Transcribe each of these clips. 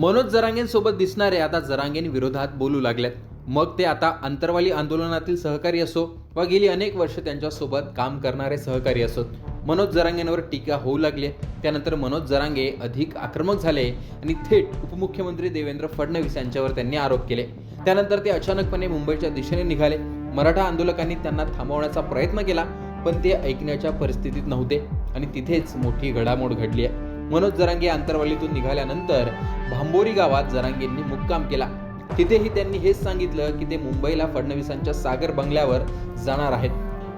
मनोज जरांगेंसोबत दिसणारे आता जरांगें विरोधात बोलू लागल्यात मग ते आता अंतरवाली आंदोलनातील सहकारी असो वा गेली अनेक वर्ष त्यांच्यासोबत काम करणारे सहकारी असोत मनोज जरांगेंवर टीका होऊ लागली. त्यानंतर मनोज जरांगे अधिक आक्रमक झाले आणि थेट उपमुख्यमंत्री देवेंद्र फडणवीस यांच्यावर त्यांनी आरोप केले. त्यानंतर ते अचानकपणे मुंबईच्या दिशेने निघाले. मराठा आंदोलकांनी त्यांना थांबवण्याचा प्रयत्न केला पण ते ऐकण्याच्या परिस्थितीत नव्हते आणि तिथेच मोठी घडामोड घडली आहे. मनोज जरांगे आंतरवालीतून निघाल्यानंतर भांबोरी गावात जरांगेंनी मुक्काम केला. तिथेही त्यांनी हेच सांगितलं की ते मुंबईला फडणवीसांच्या सागर बंगल्यावर जाणार आहेत.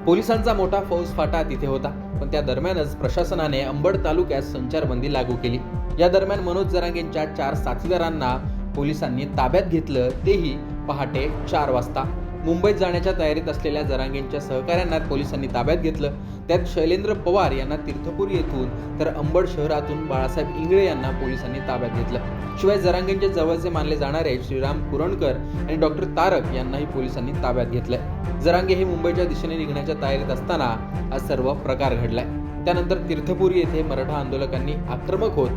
पोलिसांचा मोठा फौज फाटा तिथे होता पण त्या दरम्यानच प्रशासनाने अंबड तालुक्यात संचारबंदी लागू केली. या दरम्यान मनोज जरांगेंच्या चार साथीदारांना पोलिसांनी ताब्यात घेतलं तेही पहाटे चार वाजता. मुंबईत जाण्याच्या तयारीत असलेल्या जरांगेंच्या सहकाऱ्यांना पोलिसांनी ताब्यात घेतलं. त्यात शैलेंद्र पवार यांना तीर्थपुरी येथून तर अंबड शहरातून बाळासाहेब इंगळे यांना पोलिसांनी ताब्यात घेतलं. शिवाय जरांगेंच्या जवळचे मानले जाणारे श्रीराम कुरणकर आणि डॉक्टर तारक यांनाही पोलिसांनी ताब्यात घेतलंय. जरांगे हे मुंबईच्या दिशेने निघण्याच्या तयारीत असताना हा सर्व प्रकार घडलाय. त्यानंतर तीर्थपुरी येथे मराठा आंदोलकांनी आक्रमक होत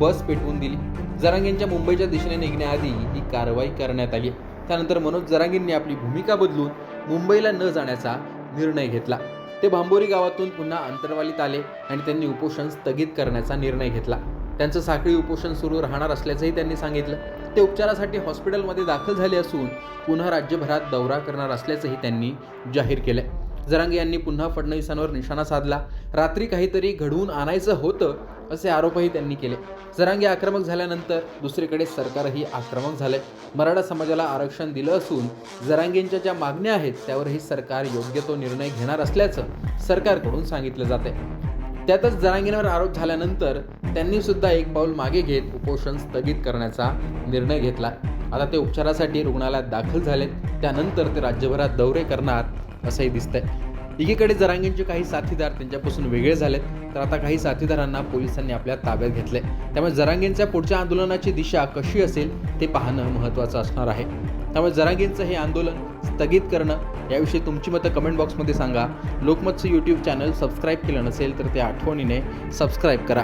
बस पेटवून दिली. जरांगेंच्या मुंबईच्या दिशेने निघण्याआधी ही कारवाई करण्यात आली. त्यानंतर मनोज जरांगींनी आपली भूमिका बदलून मुंबईला न जाण्याचा निर्णय घेतला. ते भांबोरी गावातून पुन्हा अंतरवालीत आले आणि त्यांनी उपोषण स्थगित करण्याचा निर्णय घेतला. त्यांचं साखळी उपोषण सुरू राहणार असल्याचंही त्यांनी सांगितलं. ते उपचारासाठी हॉस्पिटलमध्ये दाखल झाले असून पुन्हा राज्यभरात दौरा करणार असल्याचंही त्यांनी जाहीर केलंय. जरांगे यांनी पुन्हा फडणवीसांवर निशाणा साधला. रात्री काहीतरी घडवून आणायचं होतं असे आरोपही त्यांनी केले. जरांगे आक्रमक झाल्यानंतर दुसरीकडे सरकारही आक्रमक झाले. मराठा समाजाला आरक्षण दिलं असून जरांगेंच्या ज्या मागण्या आहेत त्यावरही सरकार योग्य तो निर्णय घेणार असल्याचं सरकारकडून सांगितलं जाते त्यातच जरांगींवर आरोप झाल्यानंतर त्यांनी सुद्धा एक पाऊल मागे घेत उपोषण स्थगित करण्याचा निर्णय घेतला. आता ते उपचारासाठी रुग्णालयात दाखल झालेत. त्यानंतर ते राज्यभरात दौरे करणार असंही दिसतंय. एकीकडे जरांगींचे काही साथीदार त्यांच्यापासून वेगळे झालेत तर आता काही साथीदारांना पोलिसांनी आपल्या ताब्यात घेतले त्यामुळे जरांगींच्या पुढच्या आंदोलनाची दिशा कशी असेल ते पाहणं महत्त्वाचं असणार आहे. त्यामुळे जरांगींचं हे आंदोलन स्थगित करणं याविषयी तुमची मतं कमेंट बॉक्समध्ये सांगा. लोकमतचं यूट्यूब चॅनल सबस्क्राईब केलं नसेल तर ते आठवणीने सबस्क्राईब करा.